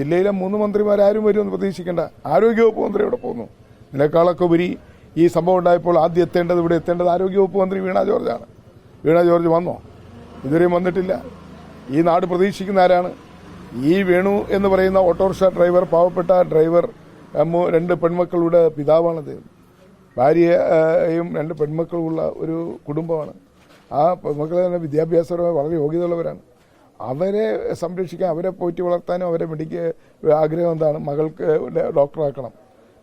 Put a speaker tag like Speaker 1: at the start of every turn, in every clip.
Speaker 1: ജില്ലയിലെ മൂന്ന് മന്ത്രിമാരാരും വരുമെന്ന് പ്രതീക്ഷിക്കേണ്ട. ആരോഗ്യവകുപ്പ് മന്ത്രി ഇവിടെ പോകുന്നു. ഇതിനേക്കാളൊക്കെ ഉപരി ഈ സംഭവം ഉണ്ടായപ്പോൾ ആദ്യം എത്തേണ്ടത് ഇവിടെ എത്തേണ്ടത് ആരോഗ്യവകുപ്പ് മന്ത്രി വീണ ജോർജാണ്. വീണ ജോർജ് വന്നോ? ഇതുവരെയും വന്നിട്ടില്ല. ഈ നാട് പ്രതീക്ഷിക്കുന്ന ആരാണ്? ഈ വേണു എന്ന് പറയുന്ന ഓട്ടോറിക്ഷ ഡ്രൈവർ പാവപ്പെട്ട ഡ്രൈവർ രണ്ട് പെൺമക്കളുടെ പിതാവാണ് അദ്ദേഹം ഭാര്യയും രണ്ട് പെൺമക്കളുമുള്ള ഒരു കുടുംബമാണ്. ആ പെൺമക്കളെ തന്നെ വിദ്യാഭ്യാസപരമായി വളരെ യോഗ്യതയുള്ളവരാണ്. അവരെ സംരക്ഷിക്കാൻ അവരെ പോറ്റി വളർത്താനും അവരെ മെഡിക്ക ആഗ്രഹം എന്താണ്? മകൾക്ക് ഡോക്ടറാക്കണം.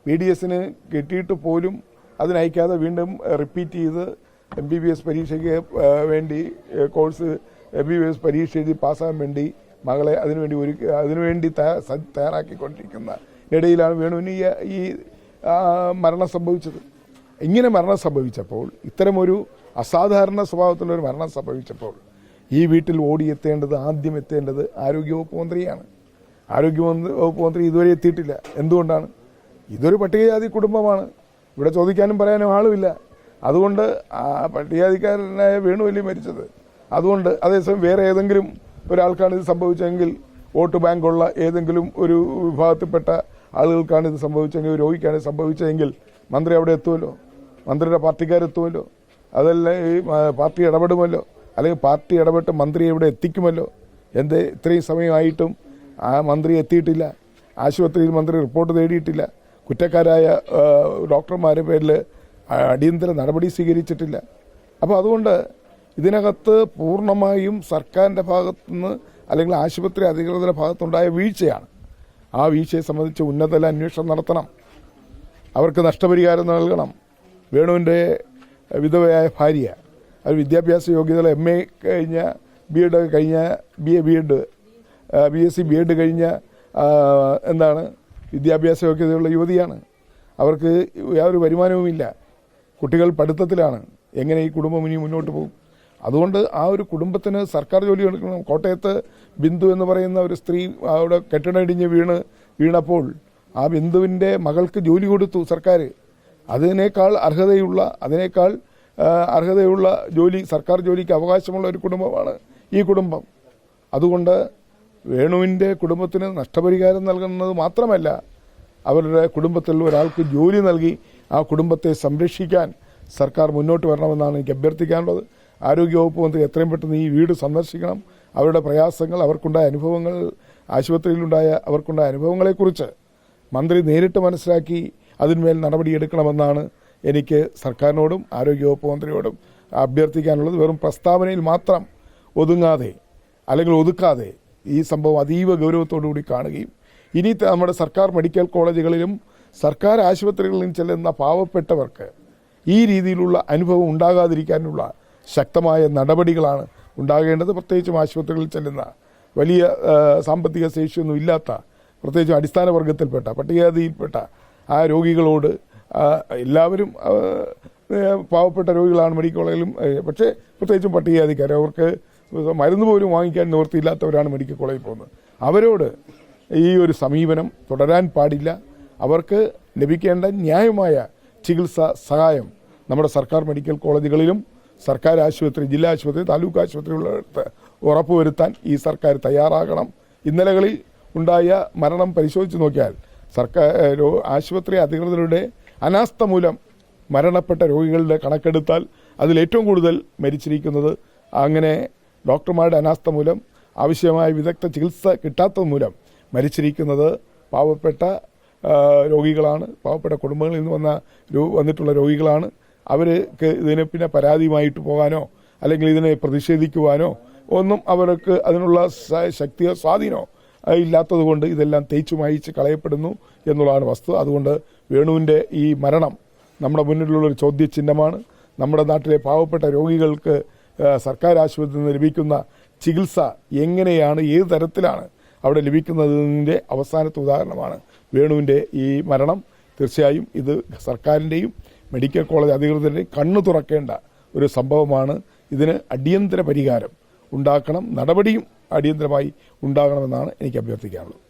Speaker 1: ബി ഡി എസിന് കിട്ടിയിട്ട് പോലും അതിനയക്കാതെ വീണ്ടും റിപ്പീറ്റ് ചെയ്ത് എം ബി ബി എസ് പരീക്ഷയ്ക്ക് വേണ്ടി course M B B S പരീക്ഷ എഴുതി പാസ്സാകാൻ വേണ്ടി മകളെ അതിനുവേണ്ടി ഒരു അതിനുവേണ്ടി തയ്യാറാക്കിക്കൊണ്ടിരിക്കുന്ന ഇടയിലാണ് വേണുവിന് ഈ മരണം സംഭവിച്ചത്. ഇങ്ങനെ മരണം സംഭവിച്ചപ്പോൾ ഇത്തരമൊരു അസാധാരണ സ്വഭാവത്തിലുള്ള ഒരു മരണം സംഭവിച്ചപ്പോൾ ഈ വീട്ടിൽ ഓടിയെത്തേണ്ടത് ആദ്യം എത്തേണ്ടത് ആരോഗ്യവകുപ്പ് മന്ത്രിയാണ്. ആരോഗ്യമന്ത്രി വകുപ്പ് മന്ത്രി ഇതുവരെ എത്തിയിട്ടില്ല. എന്തുകൊണ്ടാണ്? ഇതൊരു പട്ടികജാതി കുടുംബമാണ്. ഇവിടെ ചോദിക്കാനും പറയാനും ആളുമില്ല. അതുകൊണ്ട് ആ പട്ടികജാതിക്കാരനായ വേണുവല്ലി മരിച്ചത്. അതുകൊണ്ട് അതേസമയം വേറെ ഏതെങ്കിലും ഒരാൾക്കാണ് ഇത് സംഭവിച്ചതെങ്കിൽ വോട്ട് ബാങ്കുള്ള ഏതെങ്കിലും ഒരു വിഭാഗത്തിൽപ്പെട്ട ആളുകൾക്കാണ് ഇത് സംഭവിച്ചെങ്കിൽ രോഗിക്കാണ് സംഭവിച്ചതെങ്കിൽ മന്ത്രി അവിടെ എത്തുമല്ലോ? മന്ത്രിയുടെ പാർട്ടിക്കാരെത്തുമല്ലോ? അതല്ല ഈ പാർട്ടി ഇടപെടുമല്ലോ? അല്ലെങ്കിൽ പാർട്ടി ഇടപെട്ട് മന്ത്രിയെ ഇവിടെ എത്തിക്കുമല്ലോ? എന്ത് ഇത്രയും സമയമായിട്ടും ആ മന്ത്രി എത്തിയിട്ടില്ല. ആശുപത്രിയിൽ മന്ത്രി റിപ്പോർട്ട് തേടിയിട്ടില്ല. കുറ്റക്കാരായ ഡോക്ടർമാരുടെ പേരിൽ അടിയന്തര നടപടി സ്വീകരിച്ചിട്ടില്ല. അപ്പോൾ അതുകൊണ്ട് ഇതിനകത്ത് പൂർണമായും സർക്കാരിന്റെ ഭാഗത്തുനിന്ന് അല്ലെങ്കിൽ ആശുപത്രി അധികൃതരുടെ ഭാഗത്തുണ്ടായ വീഴ്ചയാണ്. ആ വീഴ്ചയെ സംബന്ധിച്ച് ഉന്നതതല അന്വേഷണം നടത്തണം. അവർക്ക് നഷ്ടപരിഹാരം നൽകണം. വേണുവിന്റെ വിധവയായ ഭാര്യ അത് വിദ്യാഭ്യാസ യോഗ്യതകൾ എം എ കഴിഞ്ഞ ബി എഡ് കഴിഞ്ഞ B A B Ed B S C B Ed കഴിഞ്ഞ എന്താണ് വിദ്യാഭ്യാസ യോഗ്യതയുള്ള യുവതിയാണ്. അവർക്ക് യാതൊരു വരുമാനവുമില്ല. കുട്ടികൾ പഠിത്തത്തിലാണ്. എങ്ങനെ ഈ കുടുംബം ഇനി മുന്നോട്ട് പോകും? അതുകൊണ്ട് ആ ഒരു കുടുംബത്തിന് സർക്കാർ ജോലി എടുക്കണം. കോട്ടയത്ത് ബിന്ദു എന്ന് പറയുന്ന ഒരു സ്ത്രീ അവിടെ കെട്ടിടം ഇടിഞ്ഞ് വീണ് വീണപ്പോൾ ആ ബിന്ദുവിന്റെ മകൾക്ക് ജോലി കൊടുത്തു സർക്കാർ അതിനേക്കാൾ അർഹതയുള്ള അതിനേക്കാൾ അർഹതയുള്ള ജോലി സർക്കാർ ജോലിക്ക് അവകാശമുള്ള ഒരു കുടുംബമാണ് ഈ കുടുംബം. അതുകൊണ്ട് വേണുവിന്റെ കുടുംബത്തിന് നഷ്ടപരിഹാരം നൽകുന്നത് മാത്രമല്ല അവരുടെ കുടുംബത്തിൽ ഒരാൾക്ക് ജോലി നൽകി ആ കുടുംബത്തെ സംരക്ഷിക്കാൻ സർക്കാർ മുന്നോട്ട് വരണമെന്നാണ് എനിക്ക് അഭ്യർത്ഥിക്കാനുള്ളത്. ആരോഗ്യവകുപ്പ് മന്ത്രി എത്രയും പെട്ടെന്ന് ഈ വീട് സന്ദർശിക്കണം. അവരുടെ പ്രയാസങ്ങൾ അവർക്കുണ്ടായ അനുഭവങ്ങൾ ആശുപത്രിയിലുണ്ടായ അവർക്കുണ്ടായ അനുഭവങ്ങളെക്കുറിച്ച് മന്ത്രി നേരിട്ട് മനസ്സിലാക്കി അതിന്മേൽ നടപടിയെടുക്കണമെന്നാണ് എനിക്ക് സർക്കാരിനോടും ആരോഗ്യവകുപ്പ് മന്ത്രിയോടും അഭ്യർത്ഥിക്കാനുള്ളത് വെറും പ്രസ്താവനയിൽ മാത്രം ഒതുങ്ങാതെ അല്ലെങ്കിൽ ഒതുക്കാതെ ഈ സംഭവം അതീവ ഗൗരവത്തോടുകൂടി കാണുകയും ഇനി നമ്മുടെ സർക്കാർ മെഡിക്കൽ കോളേജുകളിലും സർക്കാർ ആശുപത്രികളിലും ചെല്ലുന്ന പാവപ്പെട്ടവർക്ക് ഈ രീതിയിലുള്ള അനുഭവം ഉണ്ടാകാതിരിക്കാനുള്ള ശക്തമായ നടപടികളാണ് ഉണ്ടാകേണ്ടത്. പ്രത്യേകിച്ചും ആശുപത്രികളിൽ ചെല്ലുന്ന വലിയ സാമ്പത്തിക ശേഷിയൊന്നും ഇല്ലാത്ത പ്രത്യേകിച്ചും അടിസ്ഥാന വർഗത്തിൽപ്പെട്ട പട്ടികജാതിയിൽപ്പെട്ട ആ രോഗികളോട് എല്ലാവരും പാവപ്പെട്ട രോഗികളാണ് മെഡിക്കൽ കോളേജിലും പക്ഷേ പ്രത്യേകിച്ചും പട്ടികജാതിക്കാർ. അവർക്ക് മരുന്ന് പോലും വാങ്ങിക്കാൻ നിവൃത്തിയില്ലാത്തവരാണ് മെഡിക്കൽ കോളേജിൽ പോകുന്നത്. അവരോട് ഈ ഒരു സമീപനം തുടരാൻ പാടില്ല. അവർക്ക് ലഭിക്കേണ്ട ന്യായമായ ചികിത്സ സഹായം നമ്മുടെ സർക്കാർ മെഡിക്കൽ കോളേജുകളിലും സർക്കാർ ആശുപത്രി ജില്ലാ ആശുപത്രി താലൂക്ക് ആശുപത്രി ഉള്ളിടത്ത് ഉറപ്പുവരുത്താൻ ഈ സർക്കാർ തയ്യാറാകണം. ഇന്നലകളിൽ ഉണ്ടായ മരണം പരിശോധിച്ച് നോക്കിയാൽ സർക്കാർ ആശുപത്രി അധികൃതരുടെ അനാസ്ഥ മൂലം മരണപ്പെട്ട രോഗികളുടെ കണക്കെടുത്താൽ അതിലേറ്റവും കൂടുതൽ മരിച്ചിരിക്കുന്നത് അങ്ങനെ ഡോക്ടർമാരുടെ അനാസ്ഥ മൂലം ആവശ്യമായ വിദഗ്ധ ചികിത്സ കിട്ടാത്തത് മൂലം മരിച്ചിരിക്കുന്നത് പാവപ്പെട്ട രോഗികളാണ്. പാവപ്പെട്ട കുടുംബങ്ങളിൽ നിന്ന് വന്ന വന്നിട്ടുള്ള രോഗികളാണ്. അവർക്ക് ഇതിന് പിന്നെ പരാതിയുമായിട്ട് പോകാനോ അല്ലെങ്കിൽ ഇതിനെ പ്രതിഷേധിക്കുവാനോ ഒന്നും അവർക്ക് അതിനുള്ള ശക്തിയോ സ്വാധീനമോ ഇല്ലാത്തത് ഇല്ലാത്തതുകൊണ്ട് ഇതെല്ലാം തേച്ചു മായിച്ച് കളയപ്പെടുന്നു എന്നുള്ളതാണ് വസ്തു. അതുകൊണ്ട് വേണുവിന്റെ ഈ മരണം നമ്മുടെ മുന്നിലുള്ള ഒരു ചോദ്യചിഹ്നമാണ്. നമ്മുടെ നാട്ടിലെ പാവപ്പെട്ട രോഗികൾക്ക് സർക്കാർ ആശുപത്രിയിൽ നിന്ന് ലഭിക്കുന്ന ചികിത്സ എങ്ങനെയാണ് ഏത് തരത്തിലാണ് അവിടെ ലഭിക്കുന്നതിന്റെ അവസാനത്തെ ഉദാഹരണമാണ് വേണുവിന്റെ ഈ മരണം. തീർച്ചയായും ഇത് സർക്കാരിന്റെയും മെഡിക്കൽ കോളേജ് അധികൃതരുടെയും കണ്ണു തുറക്കേണ്ട ഒരു സംഭവമാണ്. ഇതിന് അടിയന്തര പരിഹാരം ഉണ്ടാക്കണം നടപടിയും അടിയന്തരമായി ഉണ്ടാകണമെന്നാണ് എനിക്ക് അഭ്യർത്ഥിക്കാനുള്ളത്.